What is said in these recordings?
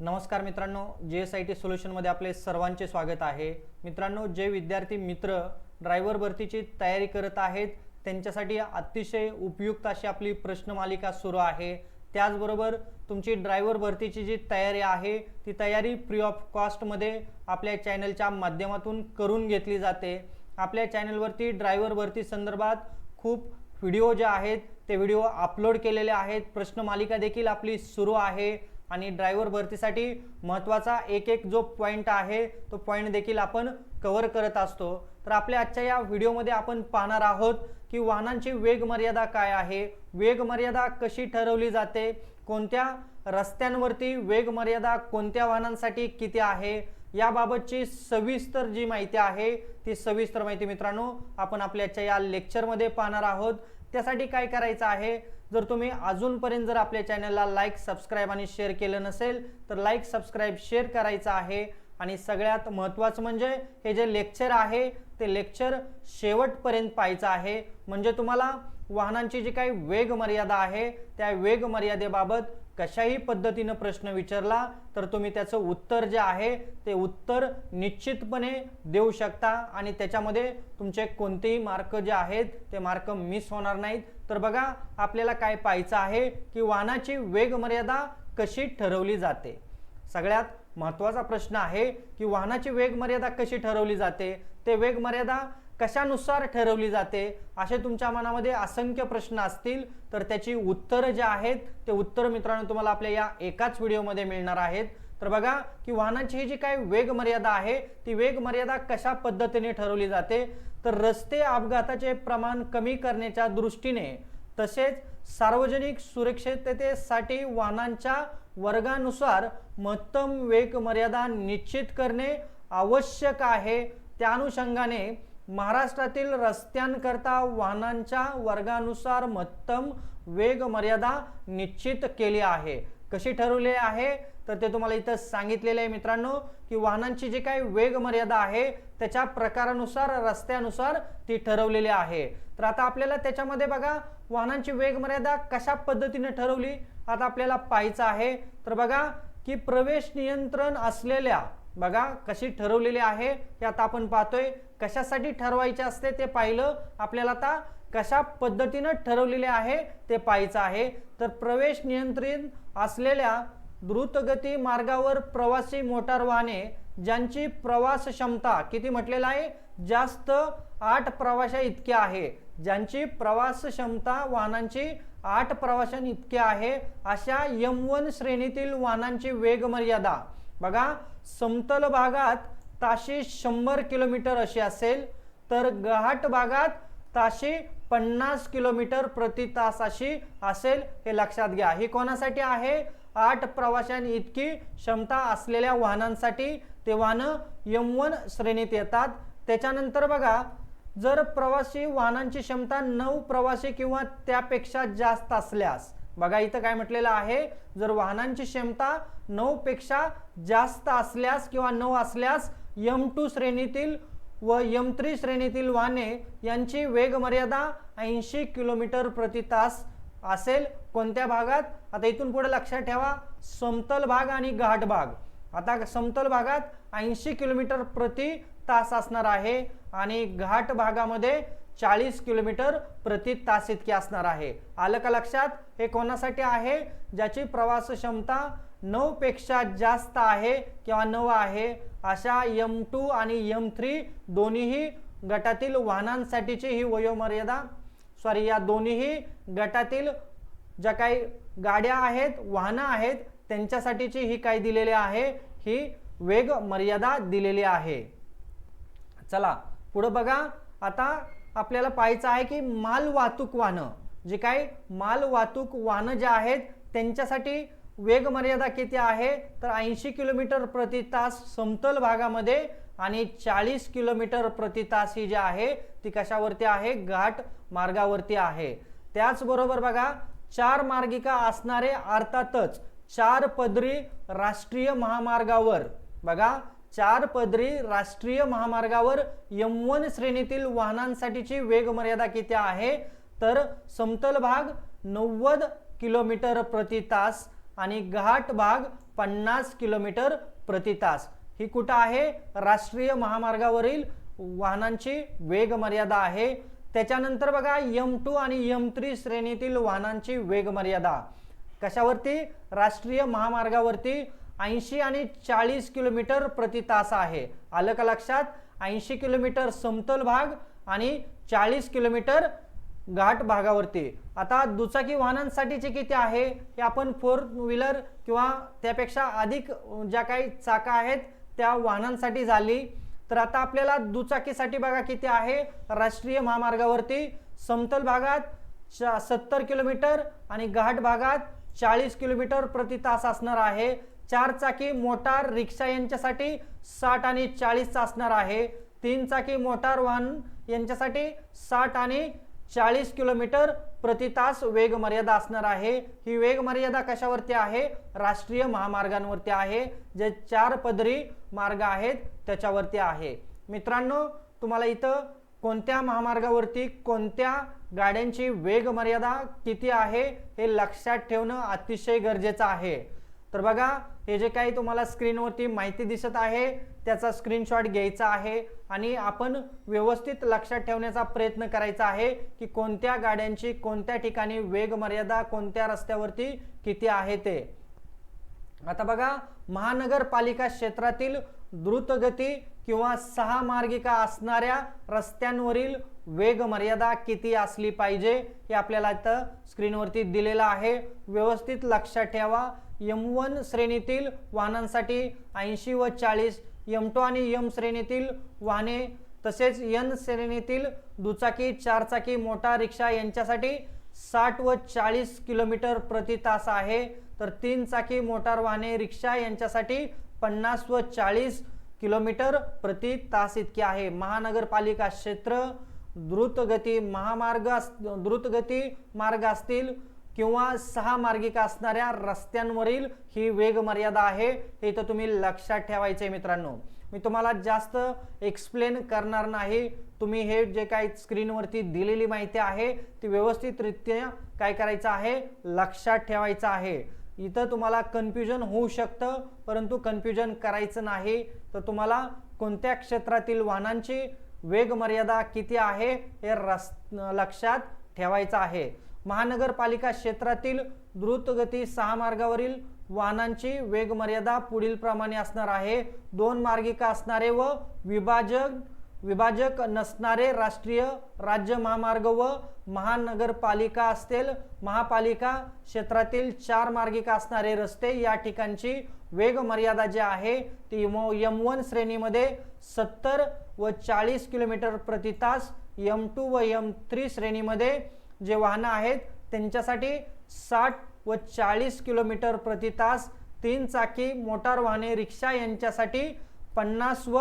नमस्कार मित्रांनो जे एस आय टी सोल्युशनमध्ये आपले सर्वांचे स्वागत आहे. मित्रांनो जे विद्यार्थी मित्र ड्रायव्हर भरतीची तयारी करत आहेत त्यांच्यासाठी अतिशय उपयुक्त अशी आपली प्रश्नमालिका सुरू आहे. त्याचबरोबर तुमची ड्रायव्हर भरतीची जी तयारी आहे ती तयारी फ्री ऑफ कॉस्टमध्ये आपल्या चॅनलच्या माध्यमातून करून घेतली जाते. आपल्या चॅनलवरती ड्रायव्हर भरती संदर्भात खूप व्हिडिओ जे आहेत ते व्हिडिओ अपलोड केलेले आहेत. प्रश्नमालिका देखील आपली सुरू आहे. आणि ड्रायव्हर भरतीसाठी महत्त्वाचा एक एक जो पॉईंट आहे तो पॉईंट देखील आपण कव्हर करत असतो. तर आपल्या आजच्या या व्हिडिओमध्ये आपण पाहणार आहोत की वाहनांची वेग मर्यादा काय आहे वेग मर्यादा कशी ठरवली जाते कोणत्या रस्त्यांवरती वेग मर्यादा कोणत्या वाहनांसाठी किती आहे याबाबतची सविस्तर जी माहिती आहे ती सविस्तर माहिती मित्रांनो आपण आपल्याच्या या लेक्चरमध्ये पाहणार आहोत. त्यासाठी काय करायचं आहे? जर तुम्ही अजूनपर्यंत जर आपल्या चॅनलला लाईक सबस्क्राईब आणि शेअर केलं नसेल तर लाईक सबस्क्राईब शेअर करायचं आहे. आणि सगळ्यात महत्त्वाचं म्हणजे हे जे लेक्चर आहे ते लेक्चर शेवटपर्यंत पाहायचं आहे. म्हणजे तुम्हाला वाहनांची जी काही वेग मर्यादा आहे त्या वेग मर्यादेबाबत कशाही पद्धतीनं प्रश्न विचारला तर तुम्ही त्याचं उत्तर जे आहे ते उत्तर निश्चितपणे देऊ शकता. आणि त्याच्यामध्ये तुमचे कोणतेही मार्क जे आहेत ते मार्क मिस होणार नाहीत. तर बघा आपल्याला काय पाहायचं आहे की वाहनाची वेग मर्यादा कशी ठरवली जाते? सगळ्यात महत्त्वाचा प्रश्न आहे की वाहनाची वेग मर्यादा कशी ठरवली जाते? ते वेग मर्यादा कशानुसार ठरवली जाते? असे तुमच्या मनामध्ये असंख्य प्रश्न असतील. तर त्याची उत्तरं जे आहेत ते उत्तर मित्रांनो तुम्हाला आपल्या या एकाच व्हिडिओमध्ये मिळणार आहेत. तर बघा की वाहनाची ही जी काही वेग मर्यादा आहे ती वेग मर्यादा कशा पद्धतीने ठरवली जाते? तर रस्ते अपघाताचे प्रमाण कमी करण्याच्या दृष्टीने तसेच सार्वजनिक सुरक्षिततेसाठी वाहनांच्या वर्गानुसार महत्तम वेग मर्यादा निश्चित करणे आवश्यक आहे. त्या अनुषंगाने महाराष्ट्रातील रस्त्यांकरता वाहनांच्या वर्गानुसार महत्तम वेग मर्यादा निश्चित केली आहे. कशी ठरवली आहे? तर ते तुम्हाला इथं सांगितलेलं आहे मित्रांनो की वाहनांची जी काही वेग मर्यादा आहे त्याच्या प्रकारानुसार रस्त्यानुसार ती ठरवलेली आहे. तर आता आपल्याला त्याच्यामध्ये बघा वाहनांची वेग मर्यादा कशा पद्धतीने ठरवली? आता आपल्याला पाहायचं आहे. तर बघा की प्रवेश नियंत्रण असलेल्या बघा कशी ठरवलेली आहे हे आता आपण पाहतोय. कशासाठी ठरवायचे असते ते पाहिलं. आपल्याला आता कशा पद्धतीनं ठरवलेले आहे ते पाहायचं आहे. तर प्रवेश नियंत्रित असलेल्या द्रुतगती मार्गावर प्रवासी मोटार वाहने ज्यांची प्रवास क्षमता किती म्हटलेलं आहे? जास्त आठ प्रवाशा इतकी आहे. ज्यांची प्रवास क्षमता वाहनांची आठ प्रवाशां इतकी आहे. अशा यम वन श्रेणीतील वाहनांची वेग मर्यादा बघा समतल भागात ताशी शंभर किलोमीटर अशी असेल तर घाट भागात ताशी पन्नास किलोमीटर प्रति तास अशी असेल हे लक्षात घ्या. ही कोणासाठी आहे? आठ प्रवाशांनी इतकी क्षमता असलेल्या वाहनांसाठी ते वाहनं यम वन श्रेणीत येतात. त्याच्यानंतर बघा जर प्रवासी वाहनांची क्षमता नऊ प्रवासी किंवा त्यापेक्षा जास्त असल्यास बघा इथं काय म्हटलेलं आहे? जर वाहनांची क्षमता नऊ पेक्षा जास्त असल्यास किंवा नऊ असल्यास यम टू श्रेणीतील व यम थ्री श्रेणीतील वाहने यांची वेगमर्यादा ऐंशी किलोमीटर प्रति तास असेल कोणत्या भागात? आता इथून पुढे लक्षात ठेवा समतल भाग आणि घाट भाग. आता समतल भागात ऐंशी किलोमीटर प्रति तास असणार आहे आणि घाट भागामध्ये चाळीस किलोमीटर प्रति तास इतकी असणार आहे. आलं का लक्षात? हे कोणासाठी आहे? ज्याची प्रवास क्षमता नऊ पेक्षा जास्त आहे किंवा नऊ आहे अशा यम टू आणि यम थ्री दोन्हीही गटातील वाहनांसाठीची ही वयोमर्यादा सॉरी या दोन्हीही गटातील ज्या काही गाड्या आहेत वाहनं आहेत त्यांच्यासाठीची ही काय दिलेली आहे ही वेग मर्यादा दिलेली आहे. चला पुढं बघा. आता आपल्याला पाहायचं आहे की माल वाहतूक वाहनं जे काही माल वाहतूक वाहनं जे आहेत त्यांच्यासाठी वेग मर्यादा किती आहे? तर ऐंशी किलोमीटर प्रति तास समतल भागामध्ये आणि चाळीस किलोमीटर प्रति तास ही जी आहे ती कशावरती आहे? घाट मार्गावरती आहे. त्याचबरोबर बघा चार मार्गिका असणारे अर्थातच चार पदरी राष्ट्रीय महामार्गावर बघा चार पदरी राष्ट्रीय महामार्गावर यम वन श्रेणीतील वाहनांसाठीची वेग मर्यादा किती आहे? तर समतल भाग नव्वद किलोमीटर प्रति तास आणि घाट भाग पन्नास किलोमीटर प्रति तास. ही कुठं आहे? राष्ट्रीय महामार्गावरील वाहनांची वेग मर्यादा आहे. त्याच्यानंतर बघा यम टू आणि यम थ्री श्रेणीतील वाहनांची वेग मर्यादा. कशावरती? राष्ट्रीय महामार्गावरती. ऐंशी आणि चाळीस किलोमीटर प्रति तास आहे. आलं का लक्षात? ऐंशी किलोमीटर समतल भाग आणि चाळीस किलोमीटर घाट भागावरती. आता दुचाकी वाहनांसाठीचे किती आहे? हे आपण फोर व्हीलर किंवा त्यापेक्षा अधिक ज्या काही चाका आहेत त्या वाहनांसाठी झाली. तर आता आपल्याला दुचाकीसाठी बघा किती आहे? राष्ट्रीय महामार्गावरती समतल भागात सत्तर किलोमीटर आणि घाट भागात चाळीस किलोमीटर प्रति तास असणार आहे. चार चाकी मोटार रिक्षा यांच्यासाठी साठ आणि चाळीसचा असणार आहे. तीन चाकी मोटार वाहन यांच्यासाठी साठ आणि चाळीस किलोमीटर प्रति तास वेग मर्यादा असणार आहे. ही वेग मर्यादा कशावरती आहे? राष्ट्रीय महामार्गांवरती आहे. जे चार पदरी मार्ग आहेत त्याच्यावरती आहे. मित्रांनो तुम्हाला इथं कोणत्या महामार्गावरती कोणत्या गाड्यांची वेग मर्यादा किती आहे हे लक्षात ठेवणं अतिशय गरजेचं आहे. तर बघा हे जे काही तुम्हाला स्क्रीनवरती माहिती दिसत आहे त्याचा स्क्रीनशॉट घ्यायचा आहे आणि आपण व्यवस्थित लक्षात ठेवण्याचा प्रयत्न करायचा आहे की कोणत्या गाड्यांची कोणत्या ठिकाणी वेग मर्यादा कोणत्या रस्त्यावरती किती आहे ते. आता बघा महानगरपालिका क्षेत्रातील द्रुतगती किंवा सहा मार्गिका असणाऱ्या रस्त्यांवरील वेग मर्यादा किती असली पाहिजे हे आपल्याला इथं स्क्रीनवरती दिलेलं आहे. व्यवस्थित लक्षात ठेवा. यम वन श्रेणीतील वाहनांसाठी ऐंशी व चाळीस यम टू आणि यम श्रेणीतील वाहने तसेच यन श्रेणीतील दुचाकी चारचाकी मोटार रिक्षा यांच्यासाठी साठ व चाळीस किलोमीटर प्रति तास आहे. तर तीन चाकी मोटार वाहने रिक्षा यांच्यासाठी पन्नास व चाळीस किलोमीटर प्रति तास इतके आहे. महानगरपालिका क्षेत्र द्रुतगती महामार्ग द्रुतगती मार्ग असतील किंवा सहा मार्गिका असणाऱ्या रस्त्यांवरील ही वेग मर्यादा आहे हे इथं तुम्ही लक्षात ठेवायचे आहे मित्रांनो. मी तुम्हाला जास्त एक्सप्लेन करणार नाही. तुम्ही हे जे काही स्क्रीनवरती दिलेली माहिती आहे ती व्यवस्थितरित्या काय करायचं आहे लक्षात ठेवायचं आहे. इथं तुम्हाला कन्फ्युजन होऊ शकतं परंतु कन्फ्युजन करायचं नाही. तर तुम्हाला कोणत्या क्षेत्रातील वाहनांची वेग मर्यादा किती आहे हे रस लक्षात ठेवायचं आहे. महानगरपालिका क्षेत्रातील द्रुतगती सहा मार्गावरील वाहनांची वेगमर्यादा पुढीलप्रमाणे पुढील प्रमाणे असणार आहे. दोन मार्गिका असणारे व विभाजक विभाजक नसणारे राष्ट्रीय राज्य महामार्ग व महानगरपालिका असतील. महापालिका क्षेत्रातील चार मार्गिका असणारे रस्ते या ठिकाणची वेग मर्यादा जी आहे ती यम वन श्रेणीमध्ये सत्तर व चाळीस किलोमीटर प्रति तास यम टू व यम थ्री श्रेणीमध्ये जे वाहनं आहेत त्यांच्यासाठी साठ व चाळीस किलोमीटर प्रति तास तीन चाकी मोटार वाहने रिक्षा यांच्यासाठी पन्नास व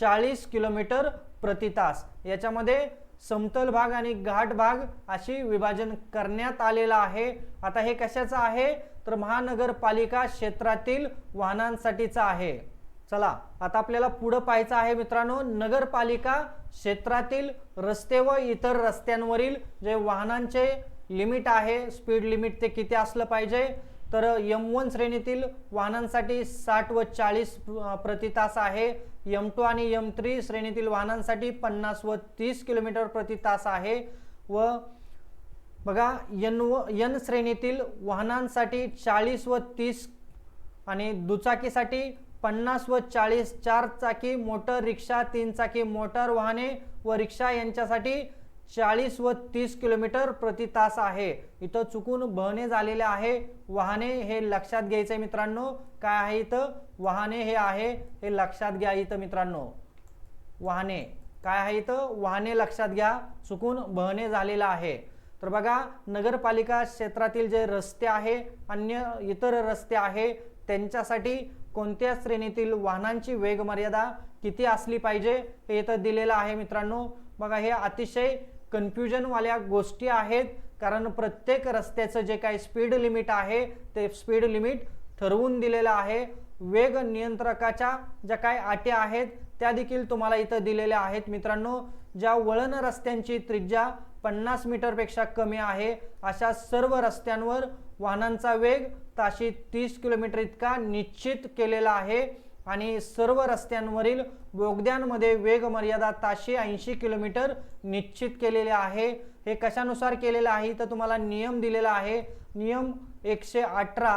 चाळीस किलोमीटर प्रति तास. याच्यामध्ये समतल भाग आणि घाट भाग अशी विभाजन करण्यात आलेलं आहे. आता हे कशाचं आहे? तर महानगरपालिका क्षेत्रातील वाहनांसाठीचं आहे. चला आता आपल्याला पुढं पाहायचं आहे मित्रांनो नगरपालिका क्षेत्रातील रस्ते व इतर रस्त्यांवरील जे वाहनांचे लिमिट आहे स्पीड लिमिट ते किती असलं पाहिजे तर यम वन श्रेणीतील वाहनांसाठी साठ व चाळीस प्रति तास आहे. यम टू आणि यम थ्री श्रेणीतील वाहनांसाठी पन्नास व तीस किलोमीटर प्रति तास आहे. व बघा यन व यन श्रेणीतील वाहनांसाठी चाळीस व तीस आणि दुचाकीसाठी पन्नास व चाळीस चार चाकी मोटर रिक्षा तीन चाकी मोटर वाहने व रिक्षा यांच्यासाठी चाळीस व तीस किलोमीटर प्रति तास आहे. इथं चुकून बहने झालेले आहे. वाहने हे लक्षात घ्यायचं आहे मित्रांनो. काय आहे इथं? वाहने हे आहे हे लक्षात घ्या इथं मित्रांनो. वाहने. काय आहे इथं? वाहने लक्षात घ्या. चुकून बहने झालेला आहे. तर बघा नगरपालिका क्षेत्रातील जे रस्ते आहे अन्य इतर रस्ते आहे त्यांच्यासाठी कोणत्या श्रेणीतील वाहनांची वेग मर्यादा किती असली पाहिजे हे इथं दिलेलं आहे मित्रांनो. बघा हे अतिशय कन्फ्युजनवाल्या गोष्टी आहेत कारण प्रत्येक रस्त्याचं जे काही स्पीड लिमिट आहे ते स्पीड लिमिट ठरवून दिलेलं आहे. वेग नियंत्रकाच्या ज्या काही आट्या आहेत त्या देखील तुम्हाला इथं दिलेल्या आहेत मित्रांनो. ज्या वळण रस्त्यांची त्रिज्या पन्नास मीटरपेक्षा कमी आहे अशा सर्व रस्त्यांवर वाहनांचा वेग ताशी तीस किलोमीटर इतका निश्चित केलेला आहे. आणि सर्व रस्त्यांवरील बोगद्यांमध्ये वेग मर्यादा ताशी ऐंशी किलोमीटर निश्चित केलेले आहे. हे कशानुसार केलेलं आहे? तर तुम्हाला नियम दिलेला आहे. नियम एकशे अठरा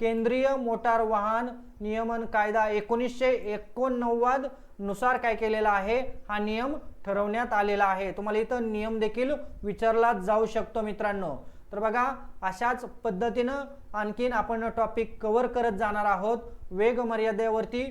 केंद्रीय मोटार वाहन नियमन कायदा एकोणीसशे एकोणनव्वदनुसार काय केलेला आहे? हा नियम ठरवण्यात आलेला आहे. तुम्हाला इथं नियम देखील विचारला जाऊ शकतो मित्रांनो. तर बघा अशाच पद्धतीनं आणखीन आपण टॉपिक कवर करत जाणार आहोत. वेग मर्यादेवरती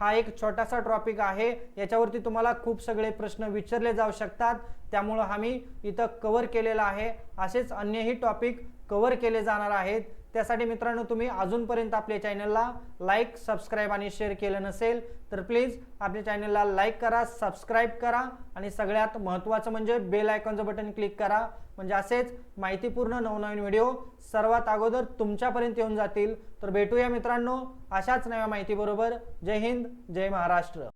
हा एक छोटासा टॉपिक आहे. याच्यावरती तुम्हाला खूप सगळे प्रश्न विचारले जाऊ शकतात. त्यामुळं आम्ही इथं कवर केलेला आहे. असेच अन्यही टॉपिक कवर केले जाणार आहेत. त्यासाठी मित्रांनो तुम्ही अजूनपर्यंत आपल्या चॅनलला लाईक सबस्क्राईब आणि शेअर केलं नसेल तर प्लीज आपल्या चॅनलला लाईक करा सबस्क्राईब करा आणि सगळ्यात महत्त्वाचं म्हणजे बेल आयकॉनचं बटन क्लिक करा. म्हणजे असेच माहितीपूर्ण नवनवीन व्हिडिओ सर्वात अगोदर तुमच्यापर्यंत येऊन जातील. तर भेटूया मित्रांनो अशाच नव्या माहितीबरोबर. जय हिंद जय महाराष्ट्र.